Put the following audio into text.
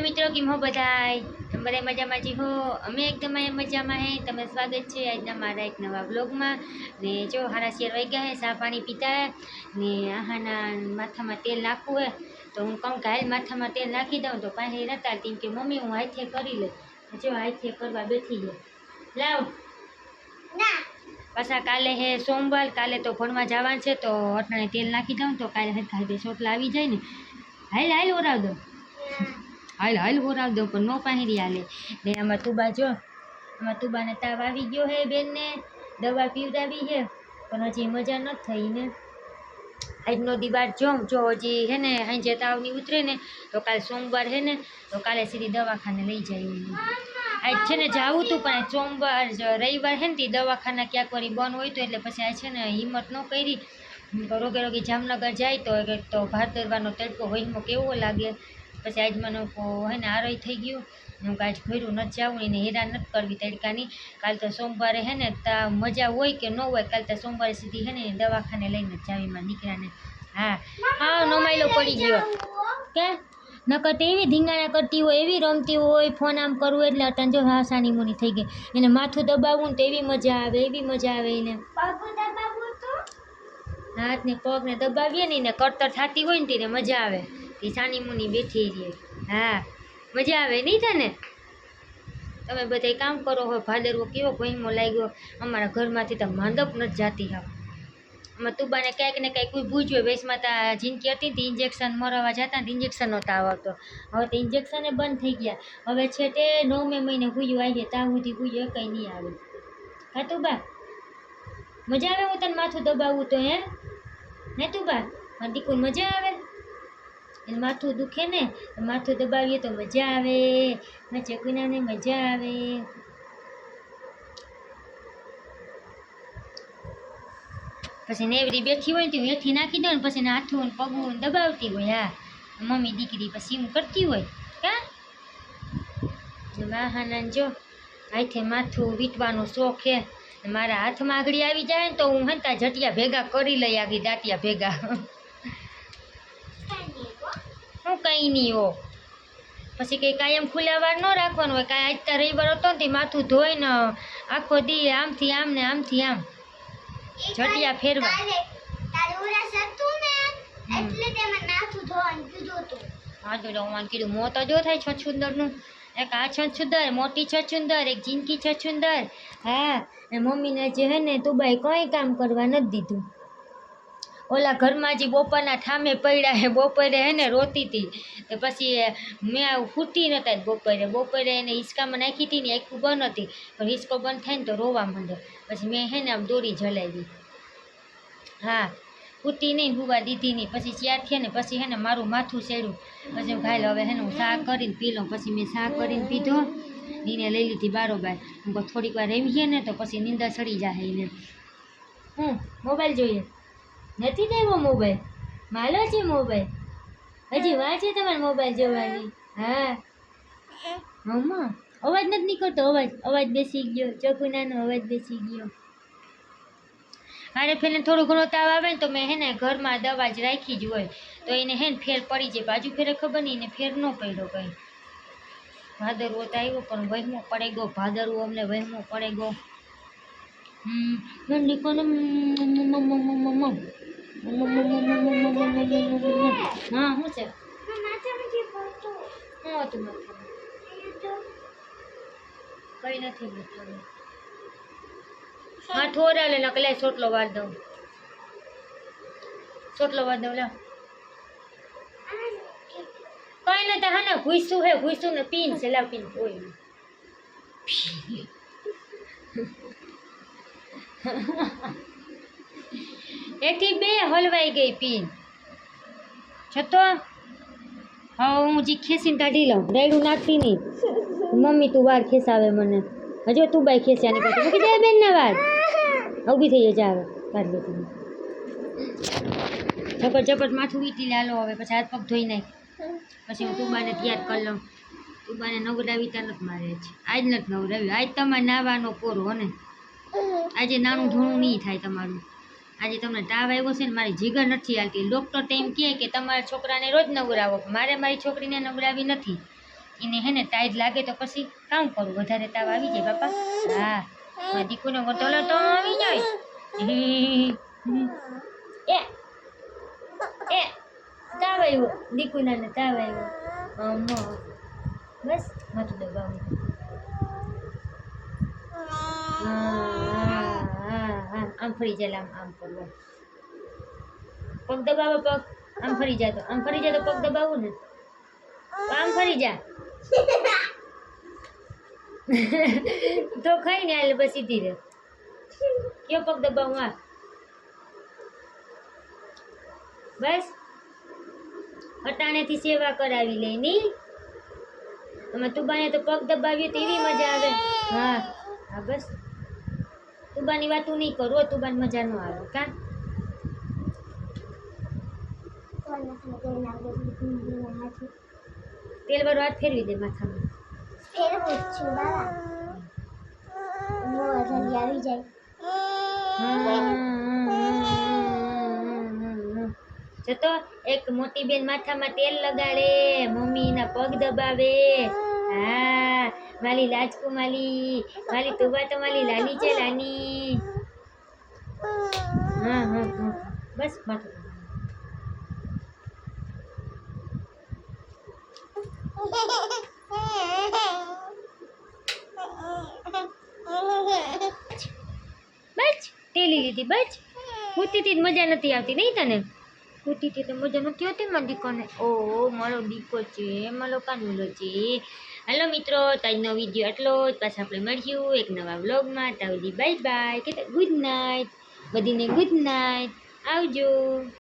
મિત્રો કેમ હો બધાય? તમે બધા મજામાં જી હો? અમે એકદમ મજામાં હે. તમે સ્વાગત છે આજના મારા એક નવા બ્લોગમાં ને જો હારા શેર વાઈ ગયા હે સા પાણી પીતા હે. ને આહાના માથામાં તેલ નાખવું હે. તો હું કહું કે હાલ માથામાં તેલ નાખી દઉં તો પાસે નતા તેમ કે મમ્મી હું હાથે કરી લે જો હાથે કરવા બેઠી ગયો લાવ. પાછા કાલે હે સોમવાર કાલે તો ભણવા જવાનું છે તો અટાણે તેલ નાખી દઉં તો કાલે હરખા બે ચોટલા આવી જાય ને. હાલ હાલ ઓરાવ દો. હાલ હાલ ઓરાવ દો પણ નો પાણી હાલે. ને આમાં તુબા જો, આમાં તુબાને તાવ આવી ગયો હે બેનને, દવા પીવડાવી છે પણ હજી મજા નથી થઈ ને. આજનો દિવાર જોઉં, જો હજી હે ને સાંજે તાવની ઉતરે ને, તો કાલે સોમવાર હે ને, તો કાલે સીધી દવાખાને લઈ જાય આજ છે ને જાવું હતું પણ સોમવાર રવિવાર હે ને, તે દવાખાના ક્યાંક વળી બંધ હોય તો એટલે પછી આ છે ને હિંમત ન કરી. રોગે રોગે જામનગર જાય તો તો ભાદરવાનો તડકો વહીમાં કેવો લાગે? પછી આજ મને હે ને આરોય થઈ ગયું. હું કાંઈ ઘોર્યું નથી જવું એને હેરાન નથી કરવી તડકાની. કાલ તો સોમવારે હે ને તા મજા હોય કે ન હોય, કાલ તો સોમવારે સીધી હે ને દવાખાને લઈને જાવીમાં દીકરાને હા. હા, નોમાયલો પડી ગયો. કે? નકર એવી ધીંગાણા કરતી હોય, એવી રમતી હોય, ફોન આમ કરવું એટલે અટન જો હાસાની મુની થઈ ગઈ. એને માથું દબાવવું ને તો એવી મજા આવે, એવી મજા આવે એને. હાથ ને પગ ને દબાવીએ ને એને કડતર થતી હોય ને તેને મજા આવે. તે મુની બેઠી રહીએ હા, મજા આવે નહીં તને? તમે બધા કામ કરો હોય ભાદરવો કેવો ભયમો લાગ્યો. અમારા ઘરમાંથી તો માંદપ નથી જાતી હા અમે તુબાને ક્યાંક ને ક્યાંક કોઈ ભૂજ્યો વેસમાં તા જિંદગી હતી તે ઇન્જેક્શન મરાવવા જતા ને ઇન્જેક્શન નહોતા આવતો. હવે તો ઇન્જેક્શને બંધ થઈ ગયા. હવે છે તે નવમે મહિને ભૂજ્યું આવીએ ત્યાં સુધી ભૂજ્યો કંઈ નહીં આવે. હા, તુબા? મજા આવે હું તને માથું દબાવું તો, હે? ને તુબા? મારી દીકું મજા આવે? માથું દુખે ને માથું દબાવીએ તો મજા આવે. મારા ચકુનાને મજા આવે. પછી નેવરી બેઠી હોય ને તો હેઠી નાખી દઉં ને, પછી હાથું ને પગું ને દબાવતી હોય, હા. મમ્મી દીકરી પછી એમ કરતી હોય કા માહાના જો, હાથે માથું વીંટવાનો શોખ છે. મારા હાથમાં આગળ આવી જાય ને તો હું હંતા જટિયા ભેગા કરી લઈ આગળ દાંટિયા ભેગા. હું કંઈ નહીં હો. પછી કંઈ કાયમ ખુલ્લા વાર ન રાખવાનું હોય કાંઈ આજતા રવિવાર હતો ને તે માથું ધોઈને આખો દી આમથી આમ ને આમથી આમ. જટિયા ફેરવા. હા તો હું કીધું મો તો જો થાય છછુંદરનું એક આ છછુંદર મોટી છછુંદર એક જિંદગી છછુંદર હા મમ્મીને જે હે ને તુબાઈ કંઈ કામ કરવા નથી દીધું. ઓલા ઘરમાં જે બપોરના ઠામે પડ્યા હે, બપોરે હે ને રોતી હતી તો પછી મેં ફૂટી નહોતા બપોરે. બપોરે એને હિંચકામાં નાખી હતી ને આખું બંધ હતી. પણ હિંચકો બંધ થાય ને તો રોવા માંડે. પછી મેં હે ને આમ દોરી જલાવી. હા, ફૂટી નહીં, હુવા દીધી નહીં. પછી ચાર થયા ને, પછી હે ને મારું માથું સેડ્યું પછી હું ખાઈ હવે હે ને હું શા કરીને પી લઉં. પછી મેં શા કરીને પીધો. નીને લઈ લીધી બારોબાર. થોડીક વાર રમીએ ને તો પછી નિંદા ચડી જાય એને. હું મોબાઈલ જોઈએ. નથી દેવો મોબાઈલ માલો છે મોબાઈલ હજી વાર છે તમારે મોબાઈલ જોવાની? હા. મમ્મા અવાજ નથી નીકળતો અવાજ અવાજ બેસી ગયો. ચકુનાનો અવાજ બેસી ગયો. મારે ફેરને થોડો ઘણો તાવ આવે ને તો મેં હે ને ઘરમાં દવા જ રાખી જ હોય. તો એને હે ને ફેર પડી જાય. બાજુ ફેરે ખબર નહીં એને ફેર ન પડ્યો કંઈ. ભાદરવો તો આવ્યો પણ વહેમો પડે ગયો ભાદરવો અમને વહેમો પડે ગયો હમ મંડી કોને હા શું છે? શું હતું કઈ નથી હા થોડા લે નકલે ચોટલો વાર દઉં. ચોટલો વાર દઉં લાવ કઈ નથી હા ને ઘૂસું હે ઘૂસું ને પીન છે લા પીન કોઈ નહીં. એથી બે હલવાઈ ગઈ પીન. છતો, હવે હું જી ખેંચીને કાઢી લઉં. રેડું નાખતી નહીં. મમ્મી, તું વાર ખેસાવે મને. હજુ તું બાઈ ખેંચ્યાની પછી મૂકી જાય બેન ના વાર ઊભી થઈ જાય આવે કાઢી લેતી ઝપટ ઝપટ માથું વીટી લે. હાલો હવે પછી હાથ પગ ધોઈ નાખ. પછી હું તુબાને તૈયાર કરી લઉં. તુબાને નવડાવી ત્યાં નથી મારે છે આજ નથી નવડાવ્યું આજ તમારે નાવાનો હો ને આજે નાનું ધોણું નહીં થાય તમારું. આજે તમને તાવ આવ્યો છે ને મારી જીગર નથી હાલતી. ડૉક્ટર તો એમ કહે કે તમારા છોકરાને રોજ નવરાવો. મારે મારી છોકરીને નવરાવી નથી. એને હે ને ટાઈટ લાગે તો પછી કામ કરું? વધારે તાવ આવી જાય બાપા. હા. મારા દીકુનો વટોલો તો આવી જાય. એ એ તાવ આવ્યો. દીકુનાને તાવ આવ્યો. બસ. મત દબાવું. હા આમ ફરી જાય આમ આમ કરવું પગ દબાવો પગ. આમ ફરી જાય તો. આમ ફરી જાય તો પગ દબાવું ને. આમ ફરી જા. તો ખાઈ ને આલે બસ સીધી રે કયો પગ દબાવું આ? બસ. અટાણેથી સેવા કરાવી લે ની. તું બાને તો પગ દબાવ્યું તો એવી મજા આવે. હા. હા બસ. તુબાની વાતું નહીં કરું તુબાન મજા ન આવે, કા? તેલ વાળો હાથ ફેરવી દે માથામાં. જતો એક મોટી બેન માથામાં તેલ લગાડે, મમ્મીના પગ દબાવે. હા. માલી લાજકુ માલી તુબા તો માલી લાલી છે લાની હા હા હા બસ માથું બચ તેલી લીધી કૂતીથી જ મજા નથી આવતી, નહીં તને? કૂતીથી તો મજા નથી આવતી મારા દીકોને ઓ મારો દીકો છે મારો કાનુલો છે. હલો મિત્રો તાજનો વીડિયો આટલો જ. પાછા આપણે મળ્યું એક નવા વ્લોગમાં. તાવજી બાય બાય કે ગુડ નાઇટ બધીને ગુડ નાઇટ આવજો.